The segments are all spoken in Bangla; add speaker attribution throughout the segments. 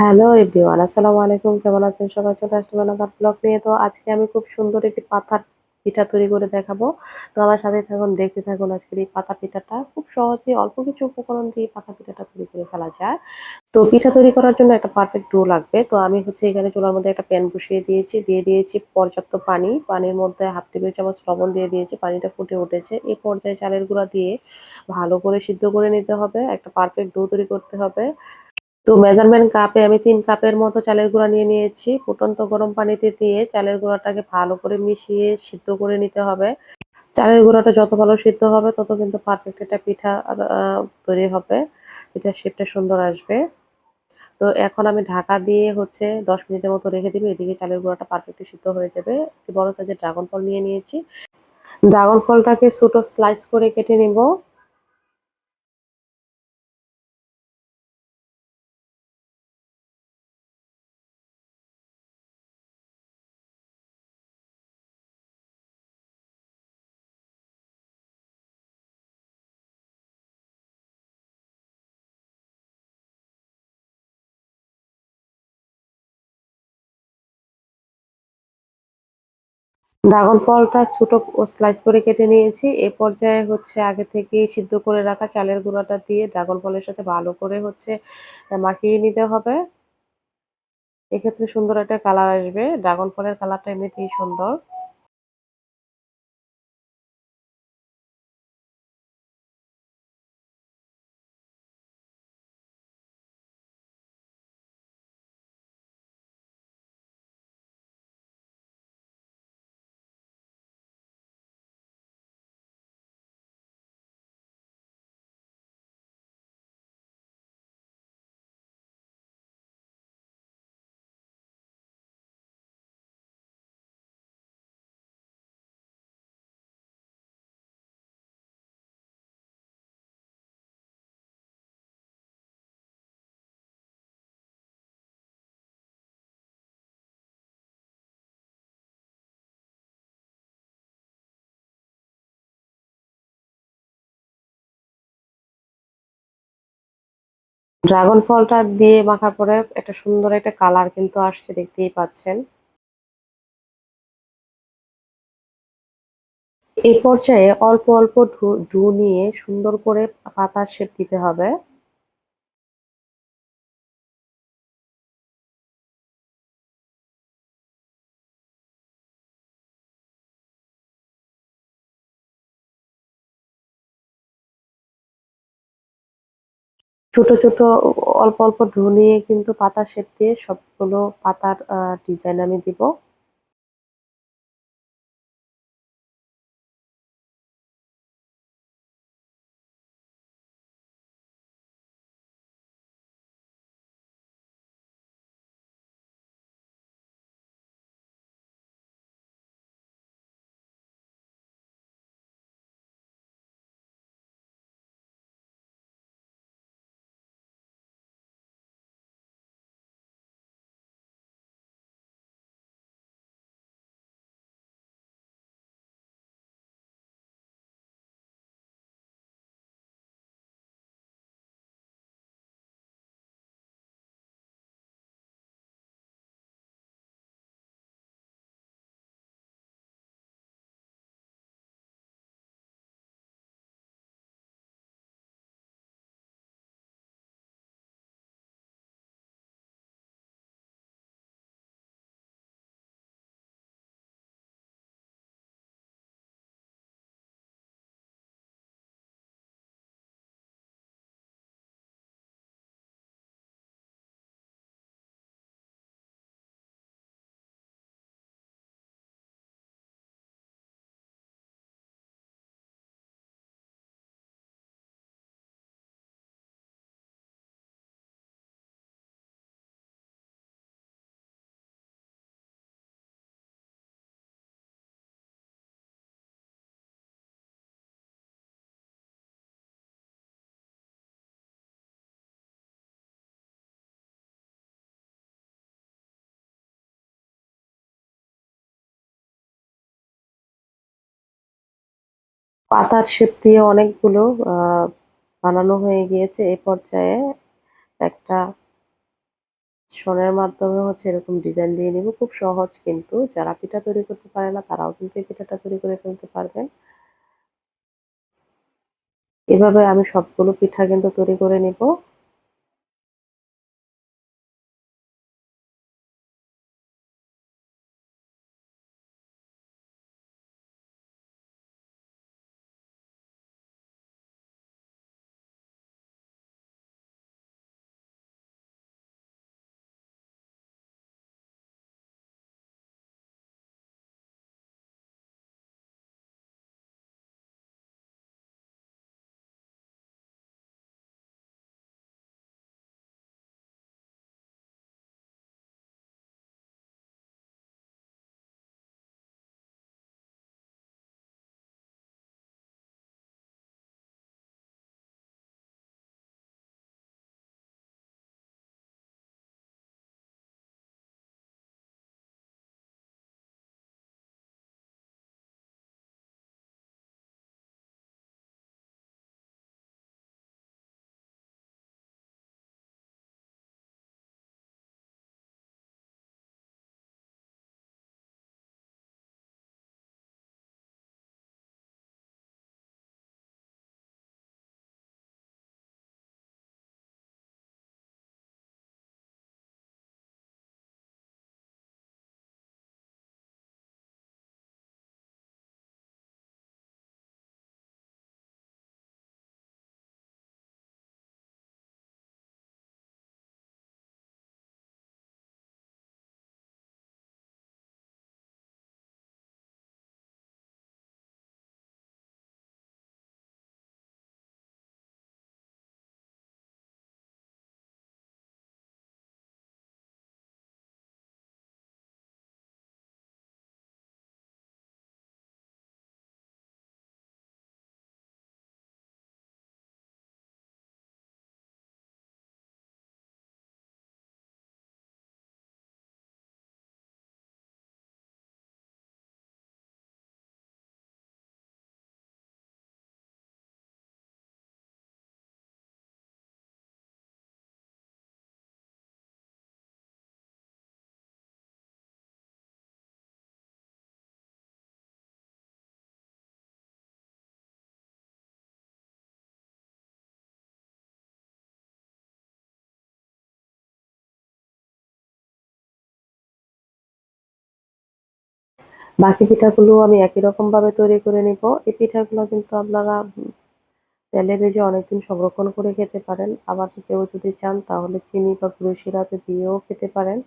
Speaker 1: হ্যালো এভরিওয়ান, আসসালামু আলাইকুম। কেমন আছেন সবাই? চলে আসলাম আমার ব্লগ নিয়ে। তো আজকে আমি খুব সুন্দর একটি পাতার পিঠা তৈরি করে দেখাবো। তো আমার সাথে থাকুন, দেখতে থাকুন আজকের এই পাতা পিঠাটা। খুব সহজে অল্প কিছু উপকরণ দিয়ে পাতা পিঠাটা তৈরি করে ফেলা যায়। তো পিঠা তৈরি করার জন্য একটা পারফেক্ট ডো লাগবে। তো আমি হচ্ছে এখানে চুলার মধ্যে একটা প্যান বসিয়ে দিয়েছি। দিয়ে দিয়েছি পর্যাপ্ত পানি। পানির মধ্যে হাফ টেবিল চামচ লবণ দিয়ে দিয়েছি। পানিটা ফুটে উঠেছে। এই পর্যায়ে চালের গুঁড়া দিয়ে ভালো করে সিদ্ধ করে নিতে হবে। একটা পারফেক্ট ডো তৈরি করতে হবে। তো মেজারমেন্ট কাপে আমি তিন কাপের মতো চালের গুঁড়া নিয়ে নিয়েছি। ফুটন্ত গরম পানিতে দিয়ে চালের গুঁড়াটাকে ভালো করে মিশিয়ে সিদ্ধ করে নিতে হবে। চালের গুঁড়াটা যত ভালো সিদ্ধ হবে, তত কিন্তু পারফেক্ট একটা পিঠা তৈরি হবে। পিঠার শেপটা সুন্দর আসবে। তো এখন আমি ঢাকা দিয়ে হচ্ছে দশ মিনিটের মতো রেখে দিবি। এদিকে চালের গুঁড়াটা পারফেক্টলি সিদ্ধ হয়ে যাবে। একটি বড় সাইজের ড্রাগন ফল নিয়ে নিয়েছি। ড্রাগন ফলটাকে ছোটো স্লাইস করে কেটে নিব। ড্রাগন ফলটা ছোট স্লাইস করে কেটে নিয়েছি। এ পর্যায়ে হচ্ছে আগে থেকে সিদ্ধ করে রাখা চালের গুঁড়াটা দিয়ে ড্রাগন ফলের সাথে ভালো করে হচ্ছে মাখিয়ে নিতে হবে। এক্ষেত্রে সুন্দর একটা কালার আসবে। ড্রাগন ফলের কালারটা এমনিতেই সুন্দর। ড্রাগন ফলটা দিয়ে মাখার পরে একটা সুন্দর একটা কালার কিন্তু আসছে, দেখতেই পাচ্ছেন। এই পর্যায়ে অল্প অল্প ঢু নিয়ে সুন্দর করে পাতার শেপ দিতে হবে। ছোট ছোট, অল্প অল্প ঢু নিয়ে কিন্তু পাতা শেপ দিয়ে সবগুলো পাতার ডিজাইন আমি দিব। পাতার শেপ দিয়ে অনেকগুলো বানানো হয়ে গিয়েছে। এ পর্যায়ে একটা সোনের মাধ্যমে হচ্ছে এরকম ডিজাইন দিয়ে নিব। খুব সহজ কিন্তু। যারা পিঠা তৈরি করতে পারে না, তারাও কিন্তু এই পিঠাটা তৈরি করে ফেলতে পারবেন। এভাবে আমি সবগুলো পিঠা কিন্তু তৈরি করে নিব। বাকি পিঠাগুলো আমি একই রকমভাবে তৈরি করে নিব। এই পিঠাগুলো কিন্তু আপনারা তেলে ভেজে অনেকদিন সংরক্ষণ করে খেতে পারেন। আবার কেউ যদি চান তাহলে চিনি বা গুঁড়ো শিরাতে দিয়েও খেতে পারেন।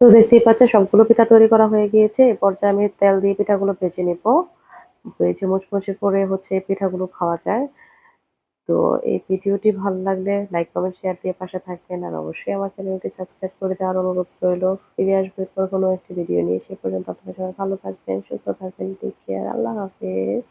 Speaker 1: তো দেখতেই পাচ্ছেন সবগুলো পিঠা তৈরি করা হয়ে গিয়েছে। এ পর্যায়ে আমি তেল দিয়ে পিঠাগুলো ভেজে নিব। ভেজে মুচমুচে করে হচ্ছে পিঠাগুলো খাওয়া যায়। তো এই ভিডিওটি ভালো লাগলে লাইক, কমেন্ট, শেয়ার দিয়ে পাশে থাকবেন। আর অবশ্যই আমার চ্যানেলটি সাবস্ক্রাইব করে দেওয়ার অনুরোধ রইল। ফিরে আসবে এরপর কোনো একটি ভিডিও নিয়ে। সে পর্যন্ত আপনারা সবাই ভালো থাকবেন, সুস্থ থাকবেন। Take care. আল্লাহ হাফেজ।